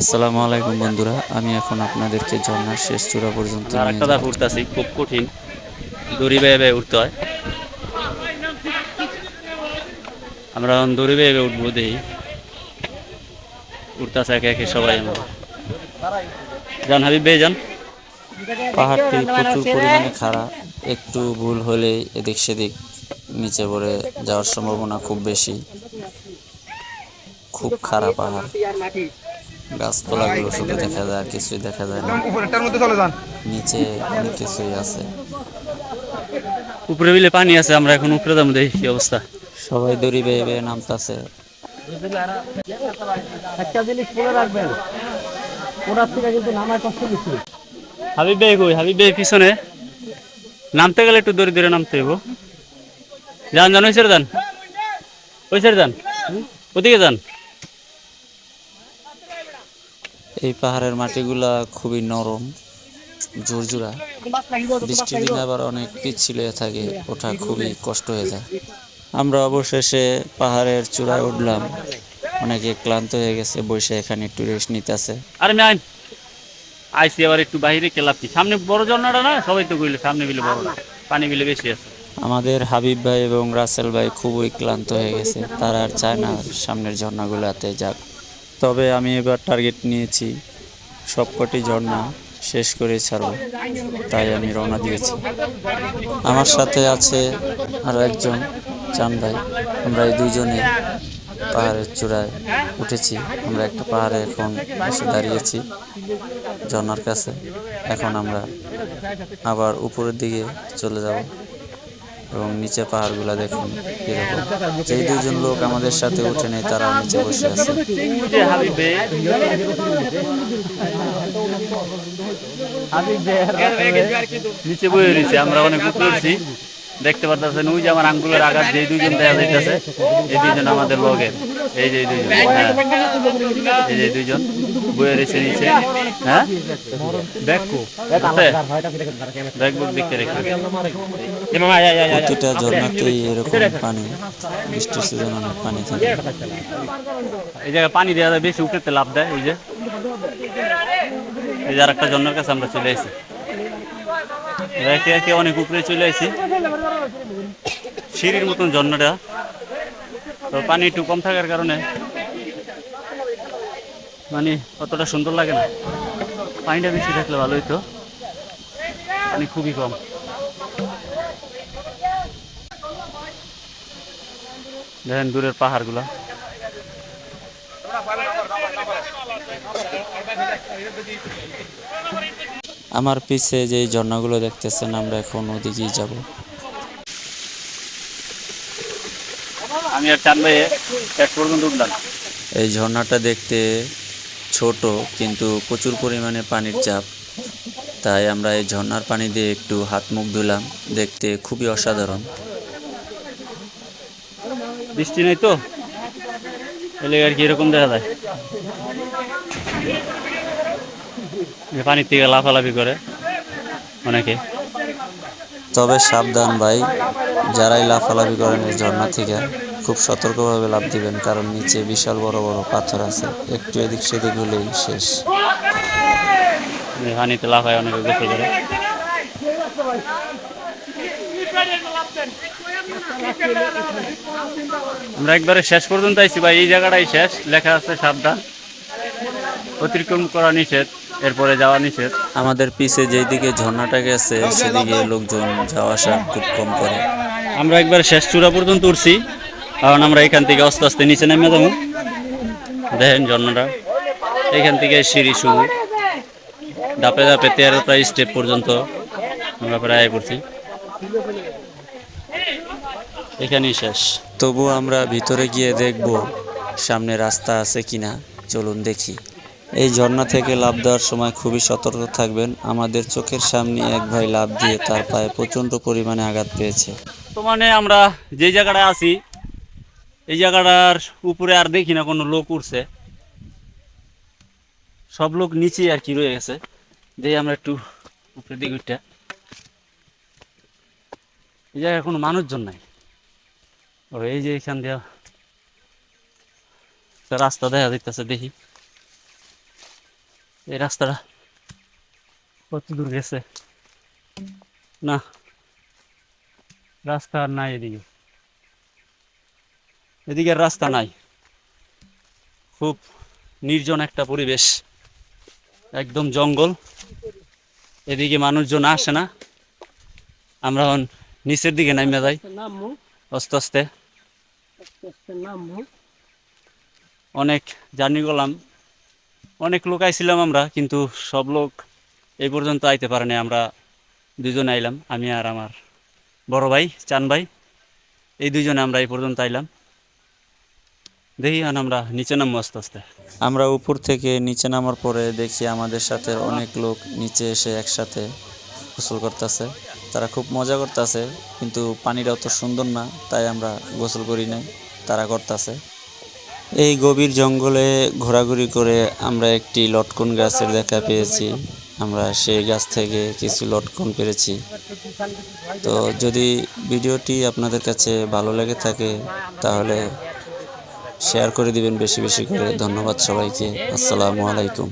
আসসালামু আলাইকুম বন্ধুরা আমি এখন আপনাদেরকে ঝর্ণার শেষ চূড়া পর্যন্ত। উঠতেছি খুব কঠিন। দড়ি বেয়ে বেয়ে উঠতে হয়। আমরা এখন দড়ি বেয়ে বেয়ে উঠবো দেখি। উঠতেছে একে একে সবাই আমরা। যান হাবিব বেয়ে যান পাহাড়টি প্রচুর পরিমাণে খাড়া একটু ভুল হলেই এদিক সেদিক নিচে পড়ে যাওয়ার সম্ভাবনা খুব বেশি। খুব খারাপ পাহাড়। গাছপালাগুলো শুধু দেখা যায় আর কিছুই দেখা যায় না। উপরেরটার মধ্যে চলে যান। নিচে অনেক কিছুই আছে। উপরে বিলে পানি আছে আমরা এখন উপরে যাব দেখি কি অবস্থা। সবাই দড়ি বেয়ে বেয়ে নামতাছে। একটা জিনিস মনে রাখবেন ওনার থেকে কিন্তু নামায় কষ্ট বেশি। হাবিব বেয়ে কই? হাবিব বেয়ে পিছনে। নামতে গেলে একটু দড়ি দূরে নামতে হইব। যান যান ওই সাইডে যান। ওই সাইডে যান। ওদিকে যান। এই পাহাড়ের মাটিগুলা খুবই নরম ঝুরঝুরা। বৃষ্টির দিনে আবার অনেক পিচ্ছিল হয়ে থাকে ওঠা খুবই কষ্ট হয়ে যায়। আমরা অবশেষে পাহাড়ের চূড়ায় উঠলাম। অনেকে ক্লান্ত হয়ে গেছে বসে এখানে একটু রেস্ট নিতেছে। আরে আমি আইন আইসি আবার একটু বাইরে কেলাপ কি সামনে বড় ঝর্ণাটা না? সবাই তো কইলে সামনে বিলে বড় না। পানি বিলে বেশি আছে। আমাদের হাবিব ভাই এবং রাসেল ভাই খুবই ক্লান্ত হয়ে গেছে। তারা আর চায় না সামনের ঝর্ণাগুলোতে যাক। তবে আমি এবার টার্গেট নিয়েছি। সবকটি ঝর্ণা শেষ করে ছাড়ব। তাই আমি রওনা দিয়েছি। আমার সাথে আছে আরও একজন চান ভাই। আমরা এই দুজনে পাহাড়ের চূড়ায় উঠেছি। আমরা একটা পাহাড়ে এখন এসে দাঁড়িয়েছি ঝর্নার কাছে। এখন আমরা আবার উপরের দিকে চলে যাব। এবং নিচে পাহাড়গুলো দেখুন এরকম যেই দুজন লোক আমাদের সাথে উঠে নেই, তারা নিচে বসে আছে। আমরা অনেক উপরে উঠছি দেখতে পাচ্ছেন ওই যে আমার আঙ্গুলের আঘাত যে দুজন দেখা যাইতেছে এই দুজন আমাদের লগের এই যে এই দুজন হ্যাঁ। এই যে দুজন বয়ে রয়েছে নিচে হ্যাঁ? দেখো ব্যাগ বুক দেখতে রেখে প্রতিটা ঝর্ণাতেই এরকম পানি বৃষ্টির সিজন অনেক পানি থাকে। এই জায়গায় পানি দেওয়া যায় বেশি উঠতে লাভ দেয় ওই যে। এই যে আর একটা জন্মের কাছে আমরা চলে আসি একে অনেক উপরে চলে আসি সিঁড়ির মতন জন্মটা তো পানি একটু কম থাকার কারণে মানে অতটা সুন্দর লাগে না। পানিটা বেশি থাকলে ভালো হইতো। পানি খুবই কম। দেখেন দূরের পাহাড়গুলা। আমার পিছে যে ঝর্ণাগুলো দেখতেছেন আমরা এখন ওদিকেই যাব। আমি আর চান ভাইয়ে শেষ পর্যন্ত উঠলাম। এই ঝর্ণাটা দেখতে ছোট কিন্তু প্রচুর পরিমাণে পানির চাপ। তাই আমরা এই ঝর্ণার পানি দিয়ে একটু হাত মুখ ধুলাম দেখতে খুবই অসাধারণ। বৃষ্টি নেই তো? আর কি এরকম দেখা যায়? পানির থেকে লাফালাফি করে অনেকে। তবে সাবধান ভাই যারাই লাফালাফি করেন এই ঝর্ণা থেকে খুব সতর্কভাবে লাভ দিবেন কারণ নিচে বিশাল বড় বড় পাথর আছে একটু এদিক সেদিক হলেই শেষ। যে পানিতে লাফায় অনেকে গোসল করে। আমরা একবারে শেষ পর্যন্ত আইছি ভাই এই জায়গাটাই শেষ লেখা আছে সাবধান। অতিক্রম করা নিষেধ। এরপরে যাওয়া নিষেধ? আমাদের পিছে যেই দিকে ঝর্ণাটা গেছে সেদিকে লোকজন যাওয়া আসা খুব কম করে। আমরা একবার শেষ চূড়া পর্যন্ত উঠছি কারণ আমরা এখান থেকে আস্তে আস্তে নিচে নেমে যাব। দেখেন ঝর্ণাটা। এখান থেকে সিঁড়ি শুরু। ধাপে ধাপে প্রায় স্টেপ পর্যন্ত আমরা প্রায় করছি এখানেই শেষ। তবু আমরা ভিতরে গিয়ে দেখব সামনে রাস্তা আছে কিনা। চলুন দেখি। এই ঝর্ণা থেকে লাভ দেওয়ার সময় খুবই সতর্ক থাকবেন। আমাদের চোখের সামনে এক ভাই লাভ দিয়ে তার পায়ে প্রচণ্ড পরিমাণে আঘাত পেয়েছে। তো মানে আমরা যে জায়গাটায় আছি, এই জায়গাটার উপরে আর দেখি না, কোনো লোক উঠছে। সব লোক নিচে আর কি রয়ে গেছে। যে আমরা একটু উপরে উঠটা এই জায়গায় কোনো মানুষজন নাই। ও এই যে এখান দিয়ে রাস্তা দেখা যাইতেছে, দেখি। এই রাস্তাটা কত দূর গেছে? না রাস্তা আর নাই এদিকে। এদিকে রাস্তা নাই। খুব নির্জন একটা পরিবেশ। একদম জঙ্গল। এদিকে মানুষজন আসে না। আমরা নিচের দিকে নামিয়ে যাই। আস্তে আস্তে অনেক জার্নি করলাম। অনেক লোক আইছিলাম আমরা, কিন্তু সব লোক এই পর্যন্ত আইতে পারে নাই। আমরা দুজন আইলাম, আমি আর আমার বড় ভাই, চান ভাই, এই দুজনে আমরা এই পর্যন্ত আইলাম। দেখি এখন আমরা নিচে নামবো আস্তে আস্তে। আমরা উপর থেকে নিচে নামার পরে দেখি আমাদের সাথে অনেক লোক নিচে এসে একসাথে গোসল করতেছে। তারা খুব মজা করতেছে, কিন্তু পানিটা অত সুন্দর না, তাই আমরা গোসল করি নাই, তারা করতেছে। এই গভীর জঙ্গলে ঘোরাঘুরি করে আমরা একটি লটকন গাছের দেখা পেয়েছি। আমরা সেই গাছ থেকে কিছু লটকন পেরেছি। তো যদি ভিডিওটি আপনাদের কাছে ভালো লেগে থাকে, তাহলে শেয়ার করে দিবেন বেশি বেশি করে। ধন্যবাদ সবাইকে। আসসালামু আলাইকুম।